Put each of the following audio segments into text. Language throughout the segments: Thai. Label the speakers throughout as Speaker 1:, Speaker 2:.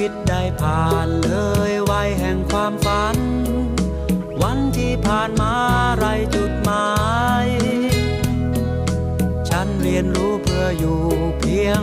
Speaker 1: วิตได้ผ่านเลยวัยแห่งความฝัน วันที่ผ่านมาไรจุดหมาย ฉันเรียนรู้เพื่ออยู่เพียง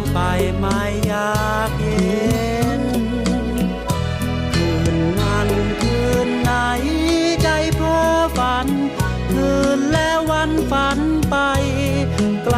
Speaker 1: างไปไม่อยากเห็น คืนนั้นคืนไหนใจเพ้อฝัน คืนแล้ววันฝันไปไกล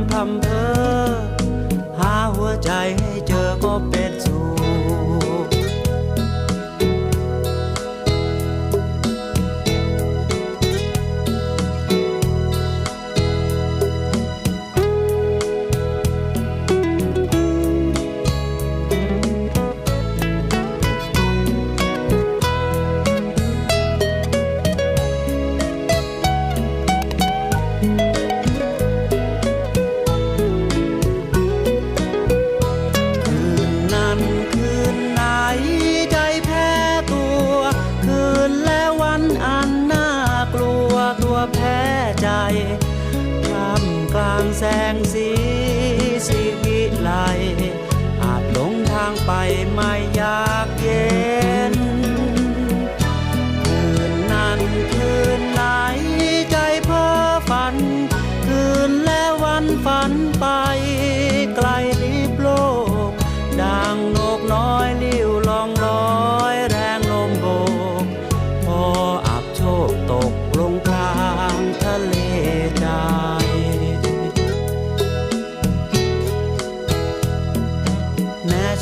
Speaker 1: ำพำเพอหาหัวใจให้ องแสงสีสีวิไลอาจหลงทางไปไม่อยากเย็น